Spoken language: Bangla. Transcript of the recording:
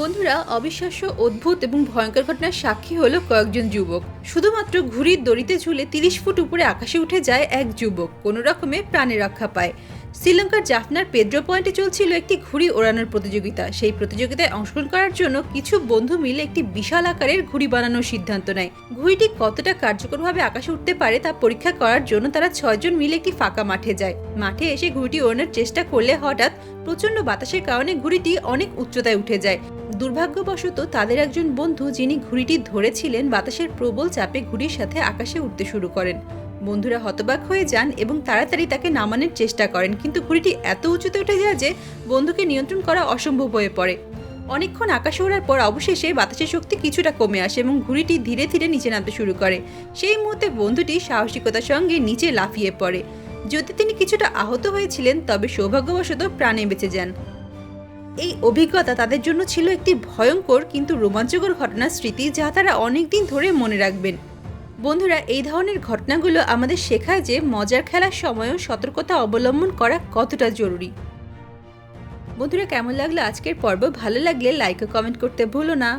বন্ধুরা, অবিশ্বাস্য, অদ্ভুত এবং ভয়ঙ্কর ঘটনার সাক্ষী হলো কয়েকজন যুবক। শুধুমাত্র ঘুড়ির দড়িতে ঝুলে তিরিশ ফুট উপরে আকাশে উঠে যায় এক যুবক। কোনো রকমে প্রাণে রক্ষা পায়। শ্রীলঙ্কার জাফনার পেড্রো পয়েন্টে চলছিল একটি ঘুড়ি ওড়ানোর প্রতিযোগিতা। সেই প্রতিযোগিতায় অংশগ্রহণ করার জন্য কিছু বন্ধু মিলে একটি বিশাল আকারের ঘুড়ি বানানোর সিদ্ধান্ত নেয়। ঘুড়িটি কতটা কার্যকরভাবে আকাশে উঠতে পারে তা পরীক্ষা করার জন্য তারা ছয়জন মিলে একটি ফাঁকা মাঠে যায়। মাঠে এসে ঘুড়িটি ওড়ানোর চেষ্টা করলে হঠাৎ প্রচণ্ড বাতাসের কারণে ঘুড়িটি অনেক উচ্চতায় উঠে যায়। দুর্ভাগ্যবশত তাদের একজন বন্ধু যিনি ঘুড়িটি ধরেছিলেন বাতাসের প্রবল চাপে ঘুড়ির সাথে আকাশে উঠতে শুরু করেন। বন্ধুরা হতবাক হয়ে যান এবং তাড়াতাড়ি তাকে নামানোর চেষ্টা করেন, কিন্তু ঘুড়িটি এত উঁচুতে উঠে যায় যে বন্ধুকে নিয়ন্ত্রণ করা অসম্ভব হয়ে পড়ে। অনেকক্ষণ আকাশে ওড়ার পর অবশেষে বাতাসের শক্তি কিছুটা কমে আসে এবং ঘুড়িটি ধীরে ধীরে নিচে নামতে শুরু করে। সেই মুহূর্তে বন্ধুটি সাহসিকতার সঙ্গে নিচে লাফিয়ে পড়ে। যদি তিনি কিছুটা আহত হয়েছিলেন, তবে সৌভাগ্যবশত প্রাণে বেঁচে যান। এই অভিজ্ঞতা তাদের জন্য ছিল একটি ভয়ঙ্কর কিন্তু রোমাঞ্চকর ঘটনার স্মৃতি যা তারা অনেকদিন ধরে মনে রাখবেন। বন্ধুরা, এই ধরনের ঘটনাগুলো আমাদের শেখায় যে মজার খেলার সময়ও সতর্কতা অবলম্বন করা কতটা জরুরি। বন্ধুরা, কেমন লাগল আজকের পর্ব? ভালো লাগলে লাইক ও কমেন্ট করতে ভুলো না।